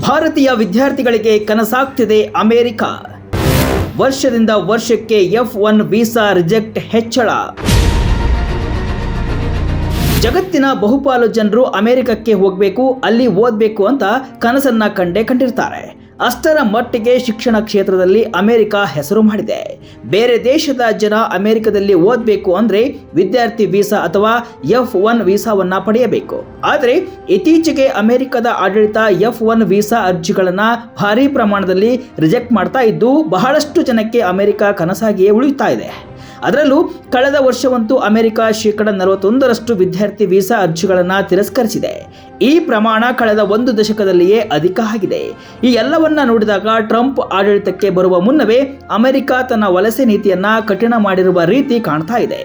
ಭಾರತೀಯ ವಿದ್ಯಾರ್ಥಿಗಳಿಗೆ ಕನಸಾಗ್ತಿದೆ ಅಮೆರಿಕ. ವರ್ಷದಿಂದ ವರ್ಷಕ್ಕೆ ಎಫ್ ಒನ್ ವೀಸಾ ರಿಜೆಕ್ಟ್ ಹೆಚ್ಚಳ. ಜಗತ್ತಿನ ಬಹುಪಾಲು ಜನರು ಅಮೆರಿಕಕ್ಕೆ ಹೋಗಬೇಕು, ಅಲ್ಲಿ ಓದಬೇಕು ಅಂತ ಕನಸನ್ನ ಕಂಡೇ ಕಂಡಿರ್ತಾರೆ. ಅಷ್ಟರ ಮಟ್ಟಿಗೆ ಶಿಕ್ಷಣ ಕ್ಷೇತ್ರದಲ್ಲಿ ಅಮೆರಿಕ ಹೆಸರು ಮಾಡಿದೆ. ಬೇರೆ ದೇಶದ ಜನ ಅಮೆರಿಕದಲ್ಲಿ ಓದಬೇಕು ಅಂದರೆ ವಿದ್ಯಾರ್ಥಿ ವೀಸಾ ಅಥವಾ ಎಫ್ ಒನ್ ವೀಸಾವನ್ನು ಪಡೆಯಬೇಕು. ಆದರೆ ಇತ್ತೀಚೆಗೆ ಅಮೆರಿಕದ ಆಡಳಿತ ಎಫ್ ಒನ್ ವೀಸಾ ಅರ್ಜಿಗಳನ್ನ ಭಾರಿ ಪ್ರಮಾಣದಲ್ಲಿ ರಿಜೆಕ್ಟ್ ಮಾಡ್ತಾ ಇದ್ದು ಬಹಳಷ್ಟು ಜನಕ್ಕೆ ಅಮೆರಿಕ ಕನಸಾಗಿಯೇ ಉಳಿಯುತ್ತಾ ಇದೆ. ಅದರಲ್ಲೂ ಕಳೆದ ವರ್ಷವಂತೂ ಅಮೆರಿಕ ಶೇಕಡ ನಲವತ್ತೊಂದರಷ್ಟು ವಿದ್ಯಾರ್ಥಿ ವೀಸಾ ಅರ್ಜಿಗಳನ್ನು ತಿರಸ್ಕರಿಸಿದೆ. ಈ ಪ್ರಮಾಣ ಕಳೆದ ಒಂದು ದಶಕದಲ್ಲಿಯೇ ಅಧಿಕ ಆಗಿದೆ. ಈ ಎಲ್ಲವನ್ನ ನೋಡಿದಾಗ ಟ್ರಂಪ್ ಆಡಳಿತಕ್ಕೆ ಬರುವ ಮುನ್ನವೇ ಅಮೆರಿಕ ತನ್ನ ವಲಸೆ ನೀತಿಯನ್ನ ಕಠಿಣ ಮಾಡಿರುವ ರೀತಿ ಕಾಣ್ತಾ ಇದೆ.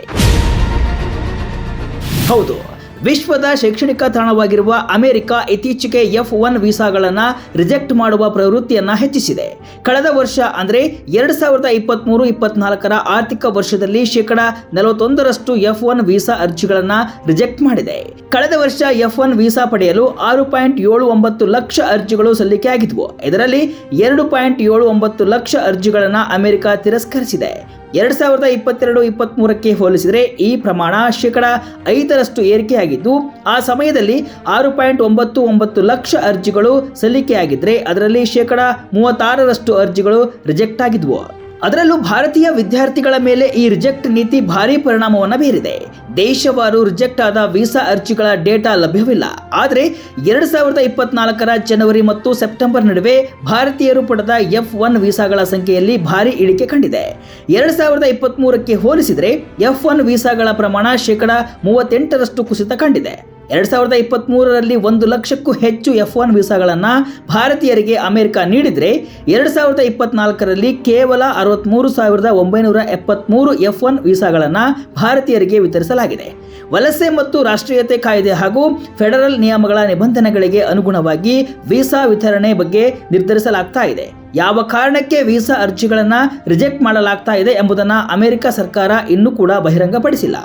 ಹೌದು. ವಿಶ್ವದ ಶೈಕ್ಷಣಿಕ ತಾಣವಾಗಿರುವ ಅಮೆರಿಕ ಇತ್ತೀಚೆಗೆ ಎಫ್ ಒನ್ ವೀಸಾಗಳನ್ನು ರಿಜೆಕ್ಟ್ ಮಾಡುವ ಪ್ರವೃತ್ತಿಯನ್ನು ಹೆಚ್ಚಿಸಿದೆ. ಕಳೆದ ವರ್ಷ ಅಂದರೆ ಎರಡು ಸಾವಿರದ ಇಪ್ಪತ್ತ್ಮೂರು ಇಪ್ಪತ್ನಾಲ್ಕರ ಆರ್ಥಿಕ ವರ್ಷದಲ್ಲಿ ಶೇಕಡ ನಲವತ್ತೊಂದರಷ್ಟು ಎಫ್ ಒನ್ ವೀಸಾ ಅರ್ಜಿಗಳನ್ನು ರಿಜೆಕ್ಟ್ ಮಾಡಿದೆ. ಕಳೆದ ವರ್ಷ ಎಫ್ ಒನ್ ವೀಸಾ ಪಡೆಯಲು ಆರು ಪಾಯಿಂಟ್ ಏಳು ಒಂಬತ್ತು ಲಕ್ಷ ಅರ್ಜಿಗಳು ಸಲ್ಲಿಕೆಯಾಗಿದ್ವು ಇದರಲ್ಲಿ ಎರಡು ಪಾಯಿಂಟ್ ಏಳು ಒಂಬತ್ತು ಲಕ್ಷ ಅರ್ಜಿಗಳನ್ನು ಅಮೆರಿಕ ತಿರಸ್ಕರಿಸಿದೆ. ಎರಡ್ ಸಾವಿರದ ಇಪ್ಪತ್ತೆರಡು ಇಪ್ಪತ್ತ್ಮೂರಕ್ಕೆ ಹೋಲಿಸಿದರೆ ಈ ಪ್ರಮಾಣ ಶೇಕಡ ಐದರಷ್ಟು ಏರಿಕೆಯಾಗಿದ್ದು, ಆ ಸಮಯದಲ್ಲಿ ಆರು ಪಾಯಿಂಟ್ ಒಂಬತ್ತು ಒಂಬತ್ತು ಲಕ್ಷ ಅರ್ಜಿಗಳು ಸಲ್ಲಿಕೆಯಾಗಿದ್ದರೆ ಅದರಲ್ಲಿ ಶೇಕಡ ಮೂವತ್ತಾರರಷ್ಟು ಅರ್ಜಿಗಳು ರಿಜೆಕ್ಟ್ ಆಗಿದ್ವು. ಅದರಲ್ಲೂ ಭಾರತೀಯ ವಿದ್ಯಾರ್ಥಿಗಳ ಮೇಲೆ ಈ ರಿಜೆಕ್ಟ್ ನೀತಿ ಭಾರಿ ಪರಿಣಾಮವನ್ನು ಬೀರಿದೆ. ದೇಶವಾರು ರಿಜೆಕ್ಟ್ ಆದ ವೀಸಾ ಅರ್ಜಿಗಳ ಡೇಟಾ ಲಭ್ಯವಿಲ್ಲ. ಆದರೆ ಎರಡು ಸಾವಿರದ ಇಪ್ಪತ್ನಾಲ್ಕರ ಜನವರಿ ಮತ್ತು ಸೆಪ್ಟೆಂಬರ್ ನಡುವೆ ಭಾರತೀಯರು ಪಡೆದ ಎಫ್ ಒನ್ ವೀಸಾಗಳ ಸಂಖ್ಯೆಯಲ್ಲಿ ಭಾರಿ ಇಳಿಕೆ ಕಂಡಿದೆ. ಎರಡು ಸಾವಿರದ ಇಪ್ಪತ್ತ್ಮೂರಕ್ಕೆ ಹೋಲಿಸಿದರೆ ಎಫ್ ಒನ್ ವೀಸಾಗಳ ಪ್ರಮಾಣ ಶೇಕಡ ಮೂವತ್ತೆಂಟರಷ್ಟು ಕುಸಿತ ಕಂಡಿದೆ. ಎರಡು ಸಾವಿರದ ಇಪ್ಪತ್ತ್ಮೂರರಲ್ಲಿ ಒಂದು ಲಕ್ಷಕ್ಕೂ ಹೆಚ್ಚು ಎಫ್ ಒನ್ ವೀಸಾಗಳನ್ನು ಭಾರತೀಯರಿಗೆ ಅಮೆರಿಕ ನೀಡಿದರೆ ಎರಡು ಸಾವಿರದ ಇಪ್ಪತ್ನಾಲ್ಕರಲ್ಲಿ ಕೇವಲ ಅರವತ್ತ್ಮೂರು ಸಾವಿರದ ಒಂಬೈನೂರ ಎಪ್ಪತ್ತ್ಮೂರು ಎಫ್ ಒನ್ ವೀಸಾಗಳನ್ನು ಭಾರತೀಯರಿಗೆ ವಿತರಿಸಲಾಗಿದೆ. ವಲಸೆ ಮತ್ತು ರಾಷ್ಟ್ರೀಯತೆ ಕಾಯ್ದೆ ಹಾಗೂ ಫೆಡರಲ್ ನಿಯಮಗಳ ನಿಬಂಧನೆಗಳಿಗೆ ಅನುಗುಣವಾಗಿ ವೀಸಾ ವಿತರಣೆ ಬಗ್ಗೆ ನಿರ್ಧರಿಸಲಾಗ್ತಾ ಇದೆ. ಯಾವ ಕಾರಣಕ್ಕೆ ವೀಸಾ ಅರ್ಜಿಗಳನ್ನು ರಿಜೆಕ್ಟ್ ಮಾಡಲಾಗ್ತಾ ಇದೆ ಎಂಬುದನ್ನು ಅಮೆರಿಕ ಸರ್ಕಾರ ಇನ್ನೂ ಕೂಡ ಬಹಿರಂಗಪಡಿಸಿಲ್ಲ.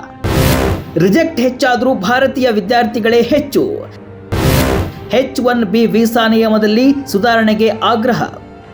ರಿಜೆಕ್ಟ್ ಹೆಚ್ಚಾದರೂ ಭಾರತೀಯ ವಿದ್ಯಾರ್ಥಿಗಳೇ ಹೆಚ್ಚು. ಹೆಚ್ ಒನ್ ಬಿ ವೀಸಾ ನಿಯಮದಲ್ಲಿ ಸುಧಾರಣೆಗೆ ಆಗ್ರಹ.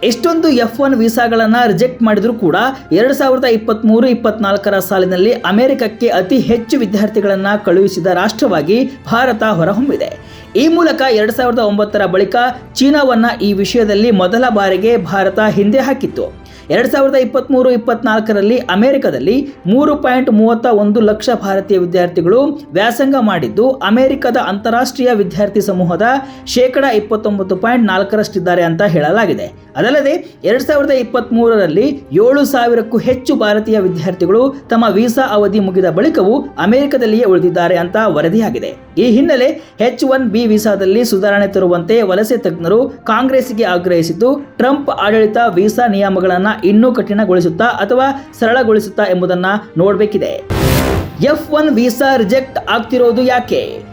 ಎಷ್ಟೊಂದು ಎಫ್ ಒನ್ ವೀಸಾಗಳನ್ನು ರಿಜೆಕ್ಟ್ ಮಾಡಿದರೂ ಕೂಡ ಎರಡು ಸಾವಿರದ ಇಪ್ಪತ್ತ್ಮೂರು ಇಪ್ಪತ್ನಾಲ್ಕರ ಸಾಲಿನಲ್ಲಿ ಅಮೆರಿಕಕ್ಕೆ ಅತಿ ಹೆಚ್ಚು ವಿದ್ಯಾರ್ಥಿಗಳನ್ನು ಕಳುಹಿಸಿದ ರಾಷ್ಟ್ರವಾಗಿ ಭಾರತ ಹೊರಹೊಮ್ಮಿದೆ. ಈ ಮೂಲಕ ಎರಡು ಸಾವಿರದ ಒಂಬತ್ತರ ಬಳಿಕ ಚೀನಾವನ್ನು ಈ ವಿಷಯದಲ್ಲಿ ಮೊದಲ ಬಾರಿಗೆ ಭಾರತ ಹಿಂದೆ ಹಾಕಿತ್ತು. ಎರಡು ಸಾವಿರದ ಇಪ್ಪತ್ತ್ಮೂರು ಇಪ್ಪತ್ನಾಲ್ಕರಲ್ಲಿ ಅಮೆರಿಕದಲ್ಲಿ ಮೂರು ಪಾಯಿಂಟ್ ಮೂವತ್ತ ಒಂದು ಲಕ್ಷ ಭಾರತೀಯ ವಿದ್ಯಾರ್ಥಿಗಳು ವ್ಯಾಸಂಗ ಮಾಡಿದ್ದು, ಅಮೆರಿಕದ ಅಂತಾರಾಷ್ಟ್ರೀಯ ವಿದ್ಯಾರ್ಥಿ ಸಮೂಹದ ಶೇಕಡ ಇಪ್ಪತ್ತೊಂಬತ್ತು ಪಾಯಿಂಟ್ ನಾಲ್ಕರಷ್ಟಿದ್ದಾರೆ ಅಂತ ಹೇಳಲಾಗಿದೆ. ಅದಲ್ಲದೆ, ಎರಡು ಸಾವಿರದ ಇಪ್ಪತ್ತ್ಮೂರರಲ್ಲಿ ಏಳು ಸಾವಿರಕ್ಕೂ ಹೆಚ್ಚು ಭಾರತೀಯ ವಿದ್ಯಾರ್ಥಿಗಳು ತಮ್ಮ ವೀಸಾ ಅವಧಿ ಮುಗಿದ ಬಳಿಕವೂ ಅಮೆರಿಕದಲ್ಲಿಯೇ ಉಳಿದಿದ್ದಾರೆ ಅಂತ ವರದಿಯಾಗಿದೆ. ಈ ಹಿನ್ನೆಲೆ ಹೆಚ್ ಒನ್ ಬಿ ವೀಸಾದಲ್ಲಿ ಸುಧಾರಣೆ ತರುವಂತೆ ವಲಸೆ ತಜ್ಞರು ಕಾಂಗ್ರೆಸ್ಗೆ ಆಗ್ರಹಿಸಿದ್ದು, ಟ್ರಂಪ್ ಆಡಳಿತ ವೀಸಾ ನಿಯಮಗಳನ್ನು ಇನ್ನೂ ಕಠಿಣಗೊಳಿಸುತ್ತಾ ಅಥವಾ ಸರಳಗೊಳಿಸುತ್ತಾ ಎಂಬುದನ್ನು ನೋಡಬೇಕಿದೆ. ಎಫ್ ಒನ್ ವೀಸಾ ರಿಜೆಕ್ಟ್ ಆಗ್ತಿರೋದು ಯಾಕೆ?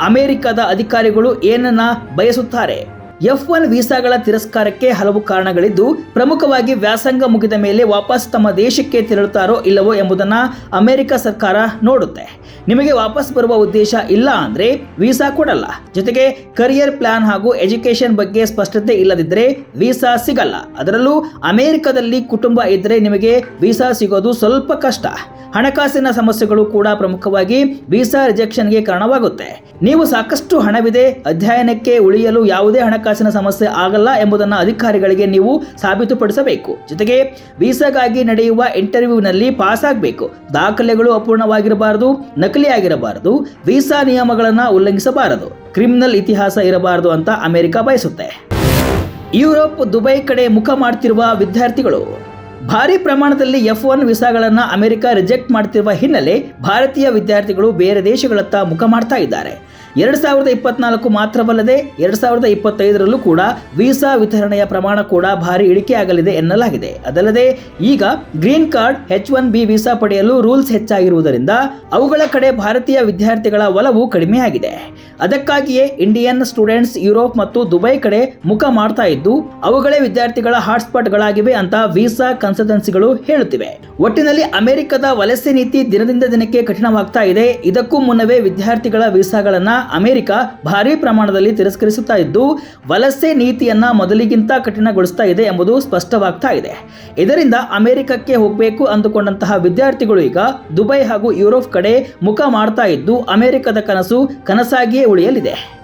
ಅಮೆರಿಕದ ಅಧಿಕಾರಿಗಳು ಏನನ್ನ ಬಯಸುತ್ತಾರೆ? ಎಫ್ ಒನ್ ವೀಸಾಗಳ ತಿರಸ್ಕಾರಕ್ಕೆ ಹಲವು ಕಾರಣಗಳಿದ್ದು, ಪ್ರಮುಖವಾಗಿ ವ್ಯಾಸಂಗ ಮುಗಿದ ಮೇಲೆ ವಾಪಸ್ ತಮ್ಮ ದೇಶಕ್ಕೆ ತೆರಳುತ್ತಾರೋ ಇಲ್ಲವೋ ಎಂಬುದನ್ನು ಅಮೆರಿಕ ಸರ್ಕಾರ ನೋಡುತ್ತೆ. ನಿಮಗೆ ವಾಪಸ್ ಬರುವ ಉದ್ದೇಶ ಇಲ್ಲ ಅಂದರೆ ವೀಸಾ ಕೊಡಲ್ಲ. ಜೊತೆಗೆ ಕರಿಯರ್ ಪ್ಲಾನ್ ಹಾಗೂ ಎಜುಕೇಷನ್ ಬಗ್ಗೆ ಸ್ಪಷ್ಟತೆ ಇಲ್ಲದಿದ್ದರೆ ವೀಸಾ ಸಿಗಲ್ಲ. ಅದರಲ್ಲೂ ಅಮೆರಿಕದಲ್ಲಿ ಕುಟುಂಬ ಇದ್ದರೆ ನಿಮಗೆ ವೀಸಾ ಸಿಗೋದು ಸ್ವಲ್ಪ ಕಷ್ಟ. ಹಣಕಾಸಿನ ಸಮಸ್ಯೆಗಳು ಕೂಡ ಪ್ರಮುಖವಾಗಿ ವೀಸಾ ರಿಜೆಕ್ಷನ್ಗೆ ಕಾರಣವಾಗುತ್ತೆ. ನೀವು ಸಾಕಷ್ಟು ಹಣವಿದೆ, ಅಧ್ಯಯನಕ್ಕೆ ಉಳಿಯಲು ಯಾವುದೇ ಹಣಕಾಸಿನ ಸಮಸ್ಯೆ ಆಗಲ್ಲ ಎಂಬುದನ್ನು ಅಧಿಕಾರಿಗಳಿಗೆ ನೀವು ಸಾಬೀತುಪಡಿಸಬೇಕು. ಜೊತೆಗೆ ವೀಸಾಗಾಗಿ ನಡೆಯುವ ಇಂಟರ್ವ್ಯೂನಲ್ಲಿ ಪಾಸ್ ಆಗಬೇಕು ದಾಖಲೆಗಳು ಅಪೂರ್ಣವಾಗಿರಬಾರದು, ನಕಲಿಯಾಗಿರಬಾರದು, ವೀಸಾ ನಿಯಮಗಳನ್ನು ಉಲ್ಲಂಘಿಸಬಾರದು. ಕ್ರಿಮಿನಲ್ ಇತಿಹಾಸ ಇರಬಾರದು ಅಂತ ಅಮೆರಿಕ ಬಯಸುತ್ತೆ. ಯುರೋಪ್ ದುಬೈ ಕಡೆ ಮುಖ ಮಾಡ್ತಿರುವ ವಿದ್ಯಾರ್ಥಿಗಳು, ಭಾರಿ ಪ್ರಮಾಣದಲ್ಲಿ ಎಫ್ ಒನ್ ವೀಸಾಗಳನ್ನು ಅಮೆರಿಕ ರಿಜೆಕ್ಟ್ ಮಾಡ್ತಿರುವ ಹಿನ್ನೆಲೆ ಭಾರತೀಯ ವಿದ್ಯಾರ್ಥಿಗಳು ಬೇರೆ ದೇಶಗಳತ್ತ ಮುಖ ಮಾಡ್ತಾ ಇದ್ದಾರೆ. ಎರಡು ಸಾವಿರದ ಇಪ್ಪತ್ನಾಲ್ಕು ಮಾತ್ರವಲ್ಲದೆ ಎರಡು ಸಾವಿರದ ಇಪ್ಪತ್ತೈದರಲ್ಲೂ ಕೂಡ ವೀಸಾ ವಿತರಣೆಯ ಪ್ರಮಾಣ ಕೂಡ ಭಾರಿ ಇಳಿಕೆಯಾಗಲಿದೆ ಎನ್ನಲಾಗಿದೆ. ಅದಲ್ಲದೆ ಈಗ green card H one B visa ಪಡೆಯಲು ರೂಲ್ಸ್ ಹೆಚ್ಚಾಗಿರುವುದರಿಂದ ಅವುಗಳ ಕಡೆ ಭಾರತೀಯ ವಿದ್ಯಾರ್ಥಿಗಳ ಒಲವು ಕಡಿಮೆಯಾಗಿದೆ. ಅದಕ್ಕಾಗಿಯೇ ಇಂಡಿಯನ್ ಸ್ಟೂಡೆಂಟ್ಸ್ ಯುರೋಪ್ ಮತ್ತು ದುಬೈ ಕಡೆ ಮುಖ ಮಾಡ್ತಾ ಇದ್ದು, ಅವುಗಳೇ ವಿದ್ಯಾರ್ಥಿಗಳ ಹಾಟ್ಸ್ಪಾಟ್ಗಳಾಗಿವೆ ಅಂತ ವೀಸಾ ಕನ್ಸಲ್ಟೆನ್ಸಿಗಳು ಹೇಳುತ್ತಿವೆ. ಒಟ್ಟಿನಲ್ಲಿ ಅಮೆರಿಕದ ವಲಸೆ ನೀತಿ ದಿನದಿಂದ ದಿನಕ್ಕೆ ಕಠಿಣವಾಗ್ತಾ ಇದೆ. ಇದಕ್ಕೂ ಮುನ್ನವೇ ವಿದ್ಯಾರ್ಥಿಗಳ ವೀಸಾಗಳನ್ನ ಅಮೆರಿಕ ಭಾರೀ ಪ್ರಮಾಣದಲ್ಲಿ ತಿರಸ್ಕರಿಸುತ್ತಾ ಇದ್ದು, ವಲಸೆ ನೀತಿಯನ್ನ ಮೊದಲಿಗಿಂತ ಕಠಿಣಗೊಳಿಸ್ತಾ ಇದೆ ಎಂಬುದು ಸ್ಪಷ್ಟವಾಗ್ತಾ ಇದೆ. ಇದರಿಂದ ಅಮೆರಿಕಕ್ಕೆ ಹೋಗಬೇಕು ಅಂದುಕೊಂಡಂತಹ ವಿದ್ಯಾರ್ಥಿಗಳು ಈಗ ದುಬೈ ಹಾಗೂ ಯುರೋಪ್ ಕಡೆ ಮುಖ ಮಾಡ್ತಾ ಇದ್ದು, ಅಮೆರಿಕದ ಕನಸು ಕನಸಾಗಿಯೇ ಉಳಿಯಲಿದೆ.